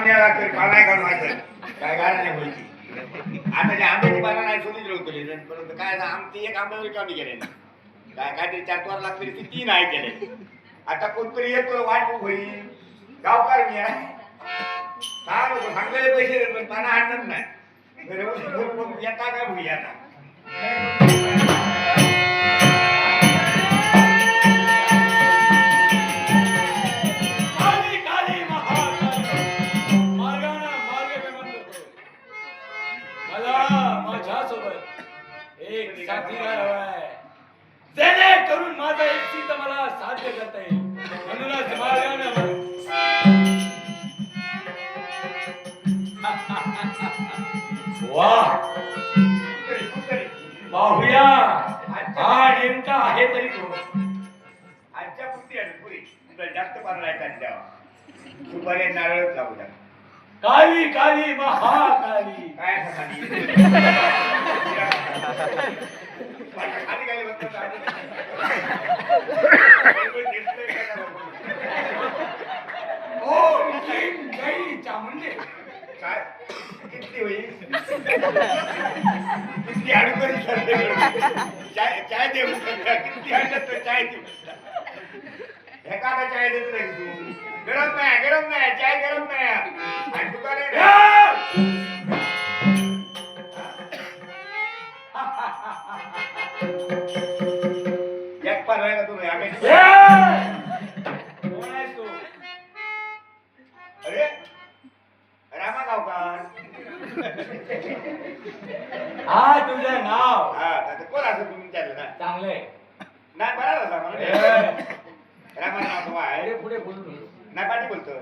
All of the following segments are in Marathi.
मेळा तरी व्हायचं काय गाडा नाही व्हायची आता जे आंब्याची पाला नाही सोडून ठेवली परंतु काय ना आमची एक आंबा कमी केले काय काहीतरी चार पाच लाख ती तीन आहे केले आता कोणतरी येतो वाट होईल गावकार मी आहे. काय लोक सांगलेले पैसे देत पण पाना आणत नाही. बरोबर मग येता काय होई आता? साथीदार हवाय जेणेकरून माझा एक सिद्ध मला साध्य करता येईल. म्हणूनच मार्गाने वा. पाहूया. हा नेमका आहे तरी तो. आजच्या पुढची आहे? पुरी. तुला जास्त पानं आहे त्यांच्या सुपारी नारळच लागू द्या काली काली महाकाली. काय सांगाली काय किती होईल किती अडकरी चाय चाय दे किती अडकत तर चाय देऊ हे का चाय देत नाही तू गरम नाही गरम नाही चाय गरम नाही. आणि दुकाने आहे का तुम्ही आम्ही कोण आहेस तू? अरे रामा गावकार हा तुझं नाव. हा आता कोण असं तुम्ही विचारलं ना? चांगलंय नाही बरा ए, मला रामा नाव तो आहे पुढे बोलू. नाही पाठी बोलतो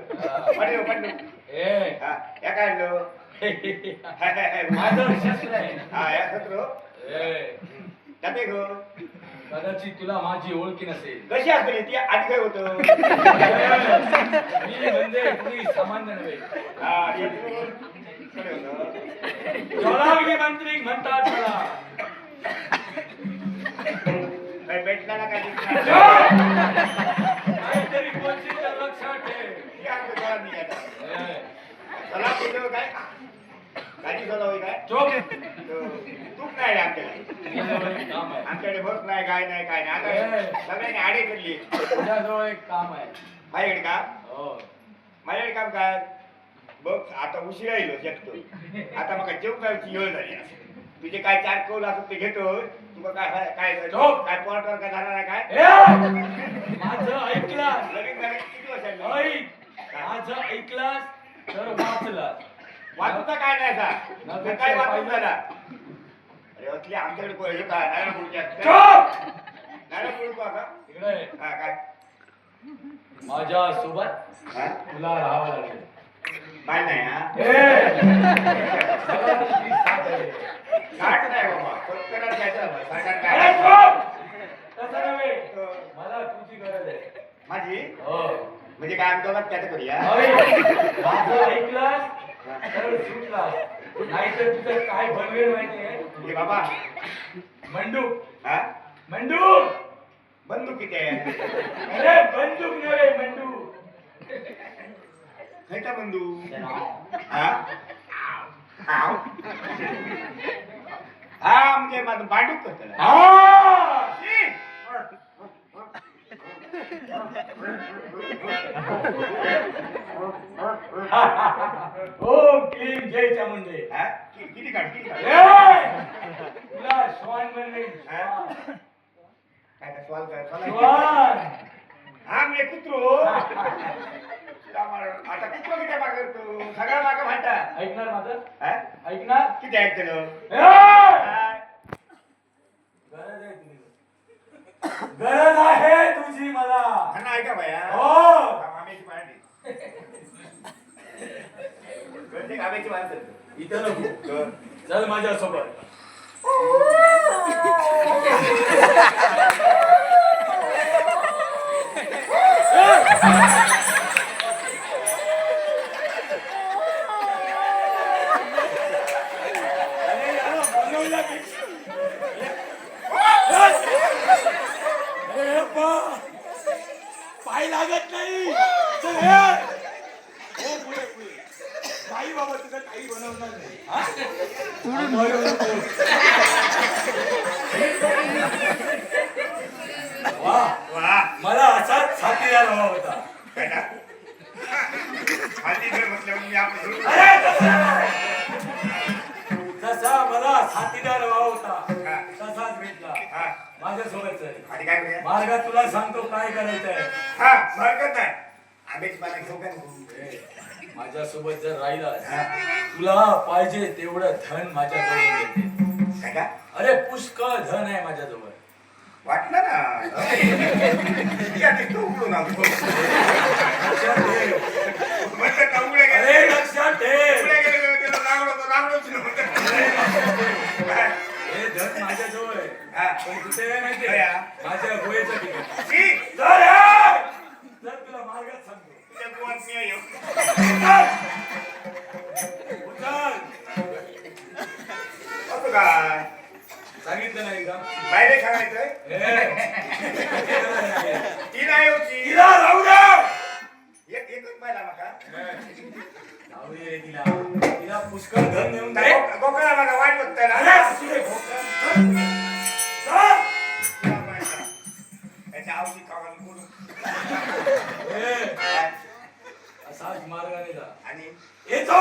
पाठी पाठी ए! हा या काढलो माझं शस्त्र आहे. हा या सत्र ए, जाते गो कदाचित तुला माझी ओळखी नसेल. कशी असते ती आधी काय होतं? मी म्हणजे कुणी सामान्य नव्हे. हा होतं. मंत्री म्हणतात मला काही भेटला ना काय दिसला? काहीतरी बोलशील तर लक्षात ठेव. ती आमचं जरा नाही आता. ए, चला काय? गाडी काय? चोप तो नाही आमच्याकडे काम आहे आमच्याकडे बस नाही काय नाही काय नाही. आता सगळ्यांनी आडे करली तुझ्याजवळ एक काम आहे. माझ्याकडे का? हो. माझ्याकडे काम काय? बघ आता उशिरा येलो शकतो. आता मग जेव जायची वेळ झाली तुझे काय चार कौल असत ते घेतो. तुला काय काय. काय पोराटवर काय झाला नाही काय? माझं ऐकलास. लगेच किती वर्षांनी ऐक. माझं ऐकलास तर वाचलास. वाचता काय नाही असा काय वाचून. झाला. असले आमच्याकडे हे काय नाही पुढच्या चुप! नाही पुढको आता? इकडे हा काय? माझ्या सोबत हा? तुला राहावं लागेल. काय नाही हा? ए, मला तुझी साथ आहे. गाठ नाही बाबा जायचं सरकार काय चुप! तसं नव्हे. मला तुझी गरज आहे. माझी? हो. म्हणजे काय दोघात त्याचं करूया? ऐक, माझं ऐकलास नाहीतर तुझं काय बनवेल माहितीये हे बाबा. मंडूक हा? मंडूक बंदूक किती आहे. अरे बंदूक नव्हे मंडूक खयचा बंदूक हा आव. हा? म्हणजे माझं बांडूक कसं हा! ओम क्लीम जय चामुंडे हा? कि- किती काढ किती काढ ए! तुला श्वान बनवेल हा? काय काय सवाल काय सवाल? श्वान हा मी कुत्रो आता कुत्रो किती माग करतो सगळा माग म्हणता ऐकणार माझं हा? ऐकणार किती त्यानं? ए! हा? गरज आहे तुझी गरज आहे तुझी मला हा ना ऐका भया हो आम्याची पार्टी प्रत्येक आम्याची माणसं इथं नको. चल माझ्या सोबत पाय लागत नाही चल हे. हो, पुढे, पुढे. आई बाबा तुझं काही बनवणार नाही हा? बोलू नकोस. वा वा मला असाच साथीदार हवा होता तसा मला साथीदार हवा होता. तसाच भेटला हा. माझ्या आणि काय करूया? मार्गात तुला सांगतो काय करायचंय हा हरकत नाही आंब्याची पानं घेऊ का नको? माझ्या सोबत जर राहिलास तुला पाहिजे तेवढं धन माझ्याजवळ? अरे पुष्कळ धन आहे माझ्याजवळ वाटलं ना. लक्षात ठेव. हे धन माझ्याजवळ आहे. पण कुठे आहे माहिती काय? माझ्या पुष्कळ धन नेऊन अरे गोकळा बघा बघताय त्याच्या आवडी कामाला बोलू ए असाच मार्गाने जा आणि येतो